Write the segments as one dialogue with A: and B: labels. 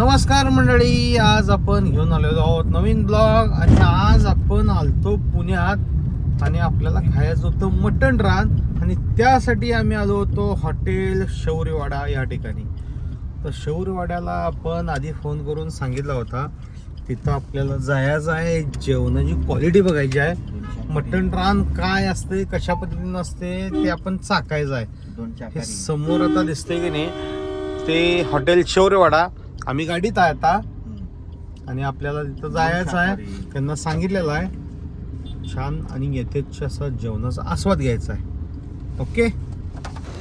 A: नमस्कार मंडळी आज आपण घेऊन आलेलो आहोत नवीन ब्लॉग आणि आज आपण आलतो पुण्यात आणि आपल्याला खायचं होतं मटण रान आणि त्यासाठी आम्ही आलो होतो हॉटेल शौर्यवाडा या ठिकाणी. तर शौर्यवाड्याला आपण आधी फोन करून सांगितला होता तिथं आपल्याला जायचं आहे जेवणाची क्वालिटी बघायची आहे. मटण रान काय असते कशा पद्धतीने असते ते आपण चाकायचं आहे. समोर आता दिसतंय की नाही ते हॉटेल शौर्यवाडा आम्ही गाडीत आहे आता. आणि आपल्याला तिथं जायचं आहे. त्यांना सांगितलेलं आहे. छान आणि यथेच्छ असं जेवणाचा आस्वाद घ्यायचा आहे. ओके?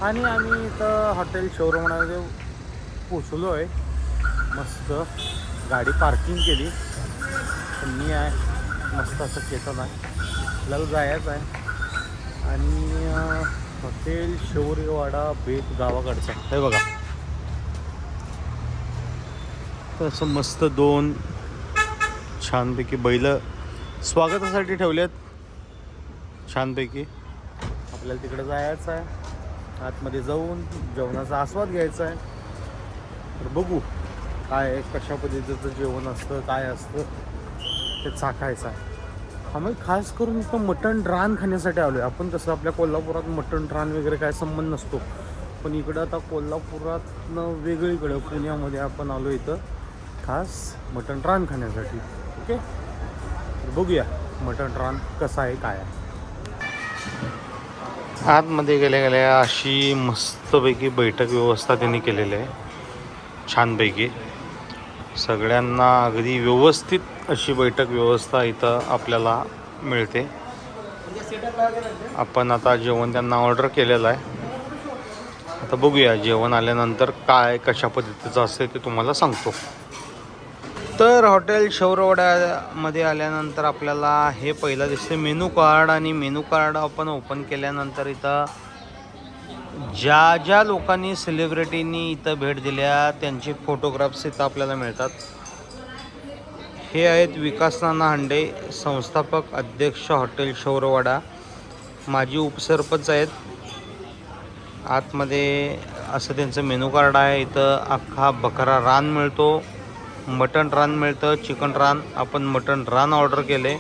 A: आणि आम्ही इथं हॉटेल शौर्यवाडामध्ये पोचलो आहे मस्त गाडी पार्किंग केली. मी आहे. मस्त असं केतन आहे. आपल्याला जायचं आहे. आणि हॉटेल शौर्यवाडा बेत गावाकडचा हे बघा. तर असं मस्त दोन छानपैकी बैल स्वागतासाठी ठेवलेत छानपैकी. आपल्याला तिकडे जायचं आहे. आतमध्ये जाऊन जेवणाचा आस्वाद घ्यायचा आहे. तर बघू काय आहे, कशा पद्धतीचं जेवण असतं काय असतं ते चाकायचं आहे. आम्ही खास करून इथं मटण रान खाण्यासाठी आलो आहे आपण तसं आपल्या कोल्हापुरात मटण रान वगैरे काय संबंध नसतो. पण इकडं आता कोल्हापुरातनं वेगळीकडं पुण्यामध्ये आपण आलो इथं. खास मटण रान खाण्यासाठी ओके? तर बघूया मटण रान कसं आहे काय आहे. आतमध्ये गेल्या गेल्या अशी मस्तपैकी बैठक व्यवस्था त्यांनी केलेली आहे. छानपैकी. सगळ्यांना अगदी व्यवस्थित अशी बैठक व्यवस्था इथं आपल्याला मिळते. आपण आता जेवण त्यांना ऑर्डर केलेलं आहे. आता बघूया जेवण आल्यानंतर काय कशा पद्धतीचं असते ते तुम्हाला सांगतो. तर हॉटेल शौरवड्यामध्ये आल्यानंतर आपल्याला हे पहिलं दिसते मेनू कार्ड आणि मेनू कार्ड आपण ओपन केल्यानंतर इथं ज्या ज्या लोकांनी सेलिब्रिटींनी इथं भेट दिल्या त्यांचे फोटोग्राफ्स इथं आपल्याला मिळतात. हे आहेत विकास नाना हांडे संस्थापक अध्यक्ष हॉटेल शौरवाडा. माजी उपसरपंच आहेत. आतमध्ये असं त्यांचं मेनू कार्ड आहे. इथं अख्खा बकरा रान मिळतो. मटण रान मिळतं चिकन रान. आपण मटण रान ऑर्डर केले.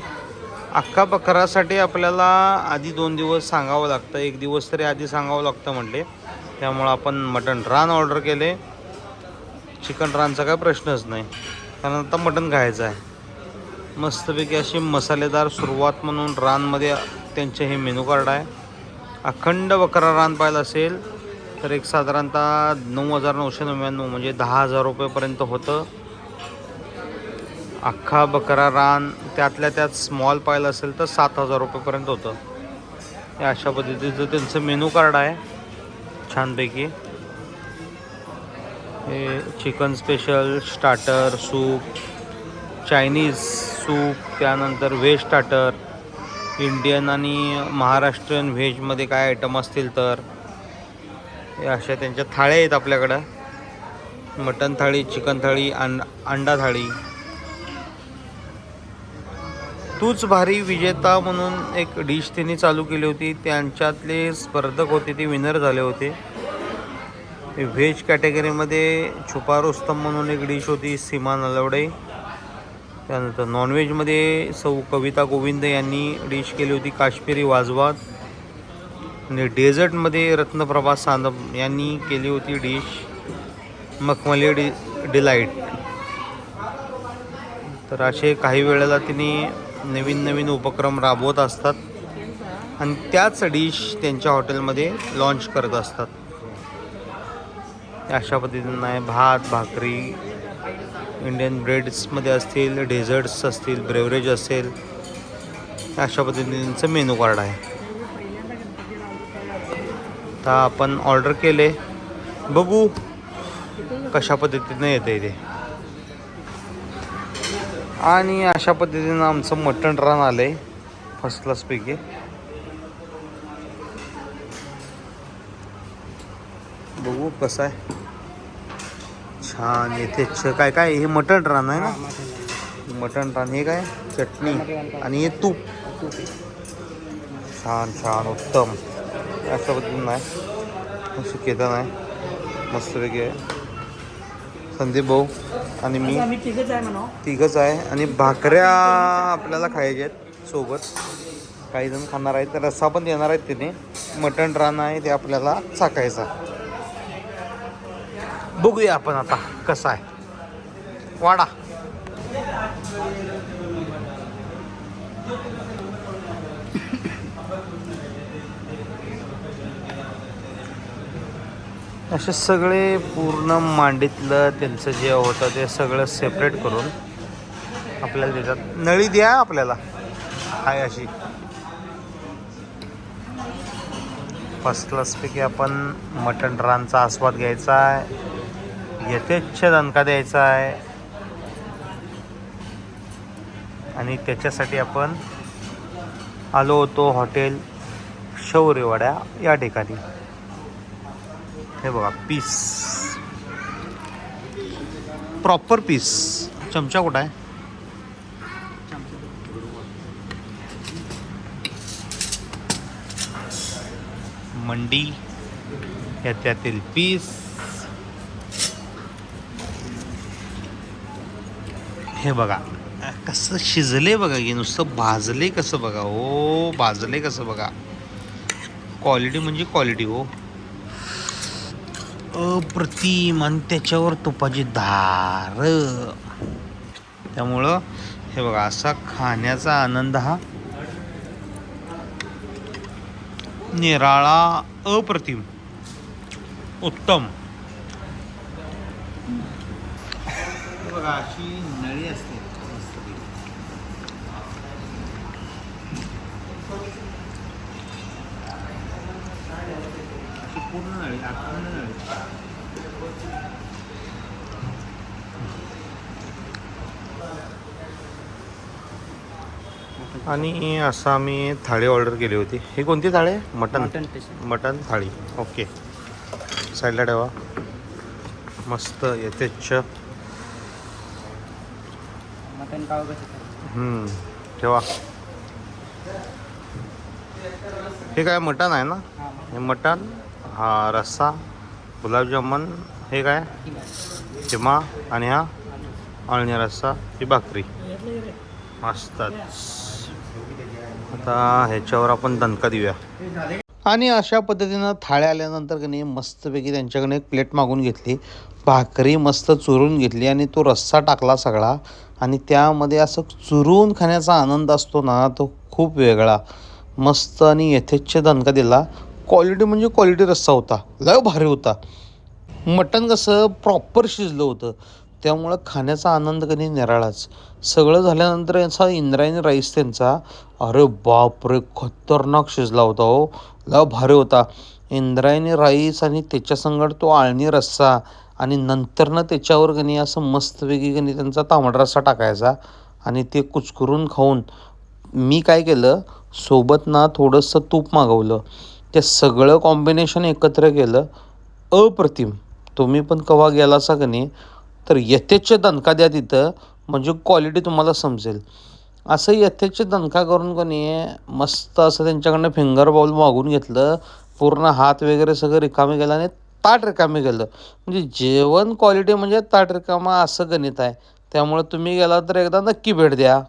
A: अख्खा बकरासाठी आपल्याला आधी दोन दिवस सांगावं लागतं. एक दिवस तरी आधी सांगावं लागतं म्हटले त्यामुळं आपण मटण रान ऑर्डर केले. चिकन रानचा काय प्रश्नच नाही. कारण आता मटण खायचं आहे. मस्तपैकी अशी मसालेदार सुरुवात म्हणून रानमध्ये त्यांचे हे मेनू कार्ड आहे. अखंड बकरा रान पाहिलं असेल तर एक साधारणतः नऊ हजार नऊशे नव्याण्णव म्हणजे दहा हजार रुपयेपर्यंत होतं. अख्खा बकरा रान त्यातल्या त्यात स्मॉल पाहिलं असेल तर सात हजार रुपयेपर्यंत होतं. हे अशा पद्धतीचं त्यांचं मेनू कार्ड आहे छानपैकी. हे chicken special starter soup Chinese soup त्यानंतर व्हेज स्टार्टर इंडियन आणि महाराष्ट्रीयन व्हेजमध्ये काय आयटम असतील तर. हे अशा त्यांच्या थाळ्या आहेत आपल्याकडं. मटन थाळी चिकन थाळी अंड अंडा थाळी. तूच भारी विजेता म्हणून एक डिश त्यांनी चालू केली होती. त्यांच्यातले स्पर्धक होते ते विनर झाले होते. व्हेज कॅटेगरीमध्ये छुपा रुस्तम म्हणून एक डिश होती सीमा नलवडे. त्यानंतर नॉनव्हेजमध्ये सौ कविता गोविंद यांनी डिश केली होती काश्मीरी वाजवात आणि डेझर्टमध्ये रत्नप्रभा सानप यांनी केली होती डिश मखमली डि डिलाईट तर असे काही वेळेला तिने नवीन नवीन उपक्रम राबवत असतात आणि त्याच डिश त्यांच्या हॉटेलमध्ये लॉन्च करत असतात. अशा पद्धतीनं आहे भात भाकरी इंडियन ब्रेड्समध्ये असतील डेझर्ट्स असतील ब्रेवरेज असेल अशा पद्धतीचं मेनू कार्ड आहे. आता आपण ऑर्डर केले बघू कशा पद्धतीनं येते ते. आणि अशा पद्धतीनं आमचं मटण रान आलं आहे फर्स्ट क्लासपैकी बघू कसं आहे. छान येथे काय काय हे मटण रान आहे ना? मटण रान हे काय? चटणी आणि हे तूप. छान छान उत्तम. अशा पद्धतीनं आहे. असं आहे. मस्तपैकी आहे. संदीप भाऊ आणि मी.
B: आम्ही तिघच आहे म्हणा.
A: तिघच आहे. आणि भाकऱ्या आपल्याला खायच्या आहेत सोबत. काही जण खाणार आहेत. तर रस्सा पण देणार आहेत तिने. मटण रान आहे ते आपल्याला चाकायचं. बघूया आपण आता कसं आहे. वाडा. असे सगळे पूर्ण मांडीतलं त्यांचं जे होतं ते सगळं सेपरेट करून आपल्याला देतात. नळी द्या आपल्याला. आहे अशी. फर्स्ट क्लासपैकी आपण मटण रानचा आस्वाद घ्यायचा आहे. यथेच्छ दणका द्यायचा आहे. आणि त्याच्यासाठी आपण आलो होतो हॉटेल शौर्यवाड्या या ठिकाणी. हे बघा पीस प्रॉपर पीस चमचा कुठं आहे? मंडी या त्यातील पीस हे बघा कसं शिजले बघा की नुसतं भाजले कसं बघा. हो भाजले कसं बघा. क्वालिटी म्हणजे क्वालिटी हो. अप्रतिम आणि त्याच्यावर तुपाची धार. त्यामुळं हे बघा असा खाण्याचा आनंद हा निराळा अप्रतिम उत्तम. बघा अशी नळी असते. आणि असं आम्ही थाळी ऑर्डर केली होती. ही कोणती थाळी मटन.
B: मटन
A: थाळी. ओके. साईडला ठेवा. मस्त यथेच्छ
B: मटन
A: ठेवा. हे काय मटन आहे ना?
B: हे
A: मटन. हा रस्सा गुलाबजामुन हे काय? किमा आणि हा अळणी रस्सा ही भाकरी. मस्तच आता ह्याच्यावर आपण दणका देऊया. आणि अशा पद्धतीनं थाळ्या आल्यानंतर की नाही मस्तपैकी त्यांच्याकडे एक प्लेट मागून घेतली. भाकरी मस्त चुरून घेतली आणि तो रस्सा टाकला सगळा. आणि त्यामध्ये असं चुरून खाण्याचा आनंद असतो ना तो खूप वेगळा. मस्त आणि यथेच्छ दणका दिला. क्वालिटी म्हणजे क्वालिटी रस्सा होता. लय भारी होता. मटण कसं प्रॉपर शिजलं होतं. त्यामुळं खाण्याचा आनंद कधी निराळाच. सगळं झाल्यानंतर याचा इंद्रायणी राईस त्यांचा अरे बापरे खतरनाक शिजला होता हो. लय भारी होता. इंद्रायणी राईस आणि त्याच्यासंगड तो आळणी रस्सा आणि नंतरनं त्याच्यावर कणी असं मस्तपैकी कणी त्यांचा तांबडा रस्सा टाकायचा आणि ते कुचकरून खाऊन मी काय केलं सोबत ना थोडंसं तूप मागवलं. ते सगळं कॉम्बिनेशन एकत्र केलं अप्रतिम. तुम्ही पण कवा गेलासा का नाही तर यथेच्छ दणका द्या तिथं म्हणजे क्वालिटी तुम्हाला समजेल. असं यथेच्छ दणका करून कोणी मस्त असं त्यांच्याकडनं फिंगर बाउल मागून घेतलं पूर्ण हात वगैरे सगळं रिकामे गेलं आणि ताट रिकामे केलं. म्हणजे जेवण क्वालिटी म्हणजे ताट रिकामा असं गणित आहे. त्यामुळे तुम्ही गेला तर एकदा नक्की भेट द्या.